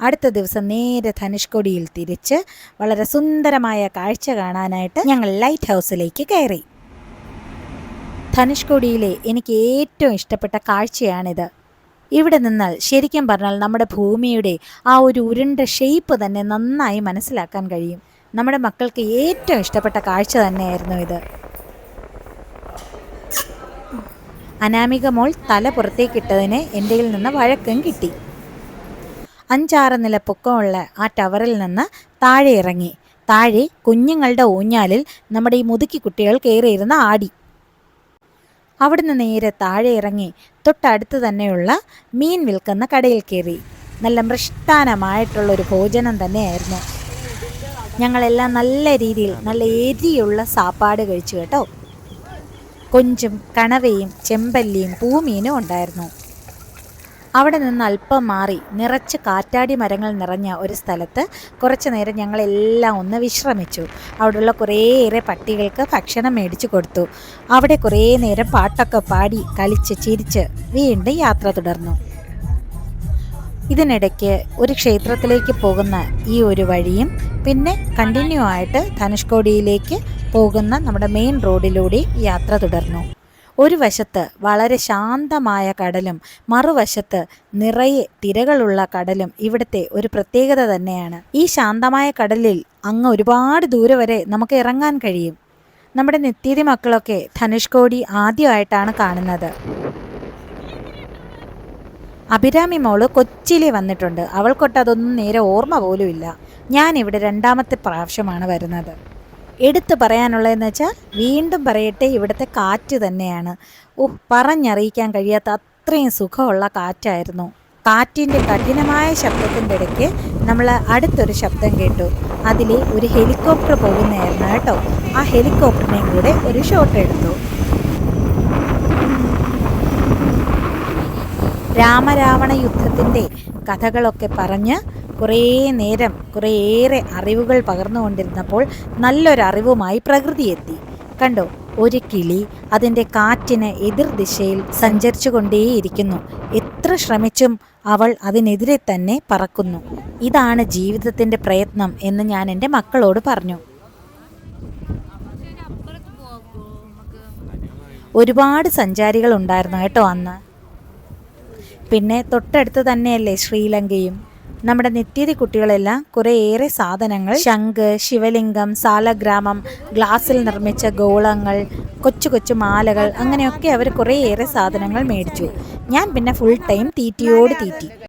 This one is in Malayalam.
അടുത്ത ദിവസം നേരെ ധനുഷ്കോടിയിൽ തിരിച്ച് വളരെ സുന്ദരമായ കാഴ്ച കാണാനായിട്ട് ഞങ്ങൾ ലൈറ്റ് ഹൗസിലേക്ക് കയറി. ധനുഷ്കോടിയിലെ എനിക്ക് ഏറ്റവും ഇഷ്ടപ്പെട്ട കാഴ്ചയാണിത്. ഇവിടെ നിന്നാൽ ശരിക്കും പറഞ്ഞാൽ നമ്മുടെ ഭൂമിയുടെ ആ ഒരു ഉരുണ്ട ഷേപ്പ് തന്നെ നന്നായി മനസ്സിലാക്കാൻ കഴിയും. നമ്മുടെ മക്കൾക്ക് ഏറ്റവും ഇഷ്ടപ്പെട്ട കാഴ്ച തന്നെയായിരുന്നു ഇത്. അനാമിക മോൾ തല പുറത്തേക്കിട്ടതിന് എന്റെ നിന്ന് വഴക്കം കിട്ടി. അഞ്ചാറ് നില പൊക്കമുള്ള ആ ടവറിൽ നിന്ന് താഴെ ഇറങ്ങി. താഴെ കുഞ്ഞുങ്ങളുടെ ഊഞ്ഞാലിൽ നമ്മുടെ ഈ മുതുക്കി കുട്ടികൾ കയറിയിരുന്ന ആടി. അവിടുന്ന് നേരെ താഴെ ഇറങ്ങി തൊട്ടടുത്ത് തന്നെയുള്ള മീൻ വിൽക്കുന്ന കടയിൽ കയറി. നല്ല മൃഷ്ടാനമായിട്ടുള്ളൊരു ഭോജനം തന്നെയായിരുന്നു. ഞങ്ങളെല്ലാം നല്ല രീതിയിൽ നല്ല എരിയുള്ള സാപ്പാട് കഴിച്ചു കേട്ടോ. കൊഞ്ചും കണവയും ചെമ്പല്ലിയും പൂമീനും ഉണ്ടായിരുന്നു. അവിടെ നിന്ന് അല്പം മാറി നിറച്ച് കാറ്റാടി മരങ്ങൾ നിറഞ്ഞ ഒരു സ്ഥലത്ത് കുറച്ചു നേരം ഞങ്ങളെല്ലാം ഒന്ന് വിശ്രമിച്ചു. അവിടെയുള്ള കുറേയേറെ പട്ടികൾക്ക് ഭക്ഷണം മേടിച്ചു കൊടുത്തു. അവിടെ കുറേ നേരം പാട്ടൊക്കെ പാടി കളിച്ച് ചിരിച്ച് വീണ്ടും യാത്ര തുടർന്നു. ഇതിനിടയ്ക്ക് ഒരു ക്ഷേത്രത്തിലേക്ക് പോകുന്ന ഈ ഒരു വഴിയും പിന്നെ കണ്ടിന്യൂ ആയിട്ട് ധനുഷ്കോടിയിലേക്ക് പോകുന്ന നമ്മുടെ മെയിൻ റോഡിലൂടെ യാത്ര തുടർന്നു. ഒരു വശത്ത് വളരെ ശാന്തമായ കടലും മറുവശത്ത് നിറയെ തിരകളുള്ള കടലും ഇവിടുത്തെ ഒരു പ്രത്യേകത തന്നെയാണ്. ഈ ശാന്തമായ കടലിൽ അങ്ങ് ഒരുപാട് ദൂരെ വരെ നമുക്ക് ഇറങ്ങാൻ കഴിയും. നമ്മുടെ നിത്യതി മക്കളൊക്കെ ധനുഷ്കോടി ആദ്യമായിട്ടാണ് കാണുന്നത്. അഭിരാമി മോൾ കൊച്ചിയിലെ വന്നിട്ടുണ്ട്. അവൾക്കൊട്ട് അതൊന്നും നേരെ ഓർമ്മ പോലുമില്ല. ഞാൻ ഇവിടെ രണ്ടാമത്തെ പ്രാവശ്യമാണ് വരുന്നത്. എടുത്തു പറയാനുള്ളതെന്ന് വെച്ചാൽ വീണ്ടും പറയട്ടെ ഇവിടുത്തെ കാറ്റ് തന്നെയാണ്. ഓഹ് പറഞ്ഞറിയിക്കാൻ കഴിയാത്ത അത്രയും സുഖമുള്ള കാറ്റായിരുന്നു. കാറ്റിന്റെ കഠിനമായ ശബ്ദത്തിന്റെ ഇടയ്ക്ക് നമ്മൾ അടുത്തൊരു ശബ്ദം കേട്ടു. അതിൽ ഒരു ഹെലികോപ്റ്റർ പോകുന്നതായിരുന്നു കേട്ടോ. ആ ഹെലികോപ്റ്ററിനെയും കൂടെ ഒരു ഷോട്ട് എടുത്തു. രാമരാവണ യുദ്ധത്തിന്റെ കഥകളൊക്കെ പറഞ്ഞ് കുറേ നേരം കുറേയേറെ അറിവുകൾ പകർന്നുകൊണ്ടിരുന്നപ്പോൾ നല്ലൊരറിവുമായി പ്രകൃതിയെത്തി. കണ്ടോ ഒരു കിളി അതിന്റെ കാറ്റിന് എതിർ ദിശയിൽ സഞ്ചരിച്ചു കൊണ്ടേയിരിക്കുന്നു എത്ര ശ്രമിച്ചും അവൾ അതിനെതിരെ തന്നെ പറക്കുന്നു. ഇതാണ് ജീവിതത്തിന്റെ പ്രയത്നം എന്ന് ഞാൻ എന്റെ മക്കളോട് പറഞ്ഞു. ഒരുപാട് സഞ്ചാരികൾ ഉണ്ടായിരുന്നു കേട്ടോ അന്ന്. പിന്നെ തൊട്ടടുത്ത് തന്നെയല്ലേ ശ്രീലങ്കയും? നമ്മുടെ നിത്യതി കുട്ടികളെല്ലാം കുറേയേറെ സാധനങ്ങൾ ശംഖ് ശിവലിംഗം സാലഗ്രാമം ഗ്ലാസ്സിൽ നിർമ്മിച്ച ഗോളങ്ങൾ കൊച്ചു കൊച്ചു മാലകൾ അങ്ങനെയൊക്കെ അവർ കുറേയേറെ സാധനങ്ങൾ മേടിച്ചു. ഞാൻ പിന്നെ ഫുൾ ടൈം തീറ്റിയോട് തീറ്റി.